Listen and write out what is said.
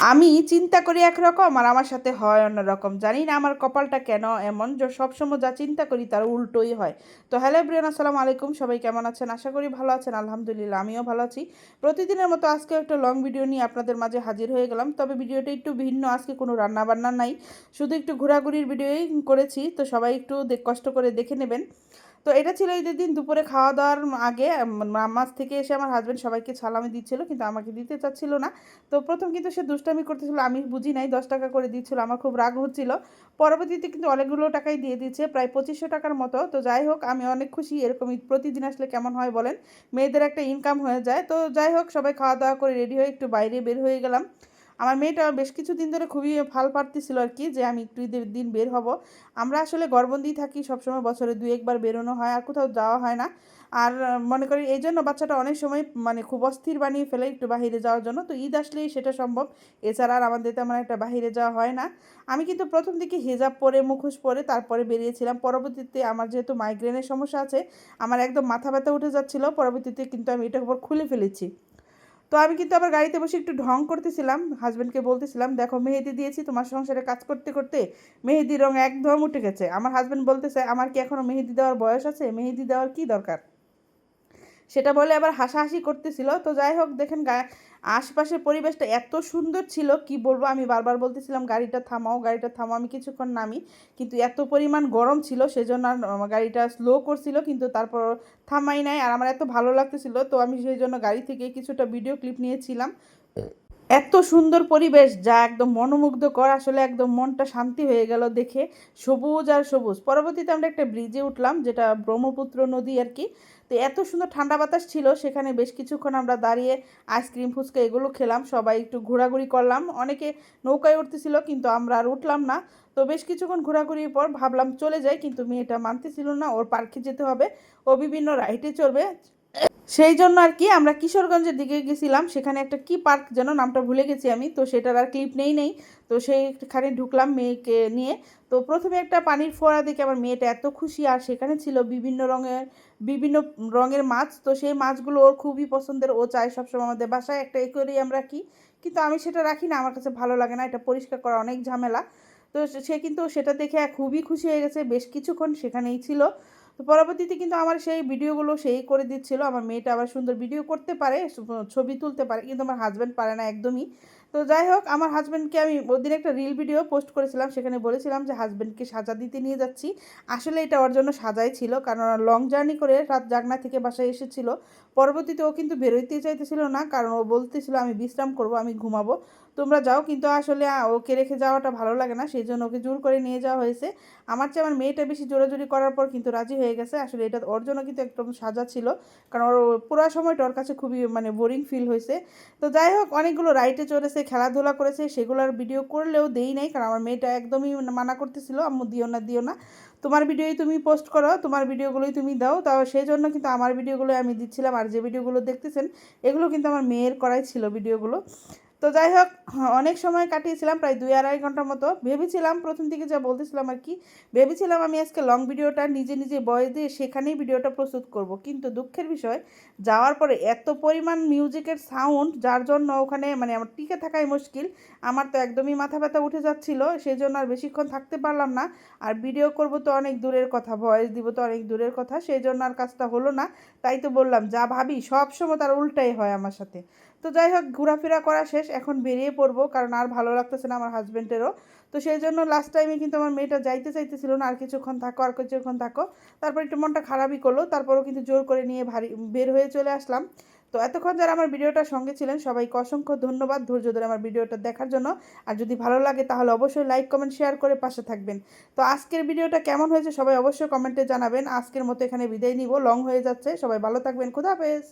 আমি চিন্তা করি একরকম আর আমার সাথে হয় অন্যরকম। জানি না আমার কপালটা কেন এমন যে সবসময় যা চিন্তা করি তার উল্টোই হয়। তো হ্যালো ব্রিয়ান আসসালামু আলাইকুম। সবাই কেমন আছেন? আশা করি ভালো আছেন। আলহামদুলিল্লাহ, আমিও ভালো আছি। প্রতিদিনের মতো আজকে একটা লং ভিডিও নিয়ে আপনাদের মাঝে হাজির হয়ে গেলাম। তবে ভিডিওটা একটু ভিন্ন, আজকে কোনো রান্না বান্না নাই। শুধু একটু ঘোরাঘুরির ভিডিওই করেছি। তো সবাই একটু কষ্ট করে দেখে নেবেন। তো এটা ছিল ঈদের দিন, দুপুরে খাওয়া দাওয়ার আগে মাছ থেকে এসে আমার হাজব্যান্ড সবাইকে সালামি দিচ্ছিল, কিন্তু আমাকে দিতে চাচ্ছিল না। তো প্রথম কিন্তু সে দুষ্টামি করতেছিল, আমি বুঝি নাই, দশ টাকা করে দিচ্ছিল, আমার খুব রাগ হচ্ছিল। পরবর্তীতে কিন্তু অনেকগুলো টাকাই দিয়ে দিচ্ছে, প্রায় পঁচিশশো টাকার মতো। তো যাই হোক, আমি অনেক খুশি, এরকম প্রতিদিন আসলে কেমন হয় বলেন? মেয়েদের একটা ইনকাম হয়ে যায়। তো যাই হোক, সবাই খাওয়া দাওয়া করে রেডি হয়ে একটু বাইরে বের হয়ে গেলাম। আমার মেয়েটা বেশ কিছু দিন ধরে খুবই ফাল পারতেছিল আর কি, যে আমি একটু ঈদের দিন বের হব। আমরা আসলে গর্বন্দি থাকি সবসময় বছরে দুই একবার বেরোনো হয়, আর কোথাও যাওয়া হয় না। আর মনে করি এই জন্য বাচ্চাটা অনেক সময় মানে খুব অস্থির বানিয়ে ফেলে একটু বাইরে যাওয়ার জন্য। তো ঈদ আসলেই সেটা সম্ভব। এছাড়া আর আমাদের তেমন একটা বাইরে যাওয়া হয় না। আমি কিন্তু প্রথম দিকে হিজাব পরে, মুখোশ পরে, তারপরে বেরিয়েছিলাম। পরবর্তীতে আমার যেহেতু মাইগ্রেনের সমস্যা আছে, আমার একদম মাথা ব্যথা উঠে যাচ্ছিল। পরবর্তীতে কিন্তু আমি এটার উপর খুলে ফেলেছি। তো আমি কিন্তু আবার গাড়িতে বসে একটু ঢং করতেছিলাম হাজব্যান্ডকে বলতেছিলাম, দেখো, মেহেদি দিয়েছি, তোমার সংসারে কাজ করতে করতে মেহেদির রং একদম উঠে গেছে। আমার হাজব্যান্ড বলতেছে, আমার কি এখনও মেহেদি দেওয়ার বয়স আছে? মেহেদি দেওয়ার কি দরকার? সেটা বলে আবার হাসাহাসি করতেছিল। তো যাই হোক, দেখেন আশপাশের পরিবেশটা এত সুন্দর ছিল, কি বলব? আমি বারবার বলতেছিলাম, গাড়িটা থামাও গাড়িটা থামাও। আমি কিছুক্ষণ নামি, কিন্তু এত পরিমাণ গরম ছিল, সেজন্য আর গাড়িটা স্লো করছিল, কিন্তু তারপর থামাই নাই। আর আমার এত ভালো লাগতেছিল, তো আমি সেই জন্য গাড়ি থেকে কিছুটা ভিডিও ক্লিপ নিয়েছিলাম। এত সুন্দর পরিবেশ যা একদম মনোমুগ্ধকর, আসলে একদম মনটা শান্তি হয়ে গেল দেখে। সবুজ আর সবুজ। পরবর্তীতে আমরা একটা ব্রিজে উঠলাম, যেটা ব্রহ্মপুত্র নদী আর কি। তো এত সুন্দর ঠান্ডা বাতাস ছিল, সেখানে বেশ কিছুক্ষণ আমরা দাঁড়িয়ে আইসক্রিম, ফুচকা এগুলো খেলাম, সবাই একটু ঘোরাঘুরি করলাম। অনেকে নৌকায় উঠতেছিল, কিন্তু আমরা আর উঠলাম না। তো বেশ কিছুক্ষণ ঘোরাঘুরির পর ভাবলাম চলে যাই, কিন্তু মেয়েটা মানতেছিল না, ওর পার্কে যেতে হবে। ও বিভিন্ন রাইডে চড়বে সেই জন্য আর কি আমরা কিশোরগঞ্জের দিকে গেছিলাম। সেখানে একটা কি পার্ক যেন নামটা ভুলে গেছি আমি। তো সেটার আর ক্লিপ নেই নেই। তো সেইখানে ঢুকলাম মেয়েকে নিয়ে। তো প্রথমে একটা পানির ফোয়ারা দেখে আমার মেয়েটা এত খুশি। আর সেখানে ছিল বিভিন্ন রঙের বিভিন্ন রঙের মাছ। তো সেই মাছগুলো ওর খুবই পছন্দের। ও চায় সবসময় আমাদের বাসায় একটা একুয়ারিয়াম রাখি। কিন্তু আমি সেটা রাখি না। আমার কাছে ভালো লাগে না। এটা পরিষ্কার করা অনেক ঝামেলা। তো সে কিন্তু সেটা দেখে খুবই খুশি হয়ে গেছে। বেশ কিছুক্ষণ সেখানেই ছিল। তো পরবর্তীতে কিন্তু আমার সেই ভিডিওগুলো সেই করে দিচ্ছিল। আমার মেয়েটা আবার সুন্দর ভিডিও করতে পারে ছবি তুলতে পারে, কিন্তু আমার হাজব্যান্ড পারে না একদমই। তো যাই হোক, আমার হাজব্যান্ডকে আমি ওদিন একটা রিল ভিডিও পোস্ট করেছিলাম, সেখানে বলেছিলাম যে হাজব্যান্ডকে সাজা দিতে নিয়ে যাচ্ছি। আসলে এটা ওর জন্য সাজাই ছিল, কারণ লং জার্নি করে রাত জাগনা থেকে বাসায় এসেছিল। পরবর্তীতে ও কিন্তু বেরোইতে চাইতেছিল না, কারণ ও বলতেছিল, আমি বিশ্রাম করব, আমি ঘুমাবো। তোমরা যাও, কিন্তু আসলে ওকে রেখে যাওয়াটা ভালো লাগে না, সেই জন্য ওকে জোর করে নিয়ে যাওয়া হয়েছে। আমার চেয়ে আমার মেয়েটা বেশি জোরাজোরি করার পর কিন্তু রাজি হয়ে গেছে। আসলে এটা ওর জন্য কিন্তু একদম সাজা ছিল, কারণ ওর পুরো সময়টা ওর কাছে খুবই মানে বোরিং ফিল হয়েছে। তো যাই হোক, অনেকগুলো রাইটে চড়েছে, খেলাধুলা করেছে, সেগুলোর ভিডিও করলেও দেই নাই, কারণ আমার মেয়েটা একদমই মানা করতেছিল, আম্মু, দিও না দিও না। তোমার ভিডিওই তুমি পোস্ট করো, তোমার ভিডিওগুলোই তুমি দাও। তাও সেই জন্য কিন্তু আমার ভিডিওগুলো আমি দিচ্ছিলাম, আর যে ভিডিওগুলো দেখতেছেন, এগুলো কিন্তু আমার মেয়ের করাই ছিল ভিডিওগুলো তো যাই হোক অনেক সময় কাটিয়েছিলাম, প্রায় দুই আড়াই ঘণ্টার মতো। ভেবেছিলাম প্রথম দিকে যা বলতেছিলাম আর কি, ভেবেছিলাম আমি আজকে লং ভিডিওটা নিজে নিজে বয়স দিয়ে সেখানেই ভিডিওটা প্রস্তুত করব। কিন্তু দুঃখের বিষয়, যাওয়ার পরে এত পরিমাণ মিউজিকের সাউন্ড যার জন্য ওখানে মানে আমার টিকে থাকাই মুশকিল। আমার তো একদমই মাথা ব্যথা উঠে যাচ্ছিল সেই জন্য আর বেশিক্ষণ থাকতে পারলাম না। আর ভিডিও করব তো অনেক দূরের কথা ভয়েস দিব তো অনেক দূরের কথা সেই জন্য আর কাজটা হলো না। তাই তো বললাম, যা ভাবি সব সময় তার উল্টাই হয় আমার সাথে। তো যাই হোক, ঘোরাফেরা করা শেষ। এখন বেরিয়ে পড়ব, কারণ আর ভালো লাগতেছে না আমার হাজব্যান্ডেরও তো সেই জন্য লাস্ট টাইমে কিন্তু আমার মেয়েটা যাইতে চাইতেছিল না, আর কিছুক্ষণ থাকো, আর কিছুক্ষণ থাকো। তারপর একটু মনটা খারাপই করল, তারপরও কিন্তু জোর করে নিয়ে ভারী, বের হয়ে চলে আসলাম। তো এতক্ষণ যারা আমার ভিডিওটার সঙ্গে ছিলেন, সবাইকে অসংখ্য ধন্যবাদ ধৈর্য ধরে আমার ভিডিওটা দেখার জন্য। আর যদি ভালো লাগে তাহলে অবশ্যই লাইক কমেন্ট শেয়ার করে পাশে থাকবেন। তো আজকের ভিডিওটা কেমন হয়েছে সবাই অবশ্যই কমেন্টে জানাবেন। আজকের মতো এখানে বিদায় নিব লং হয়ে যাচ্ছে, সবাই ভালো থাকবেন, খুদা হাফেজ।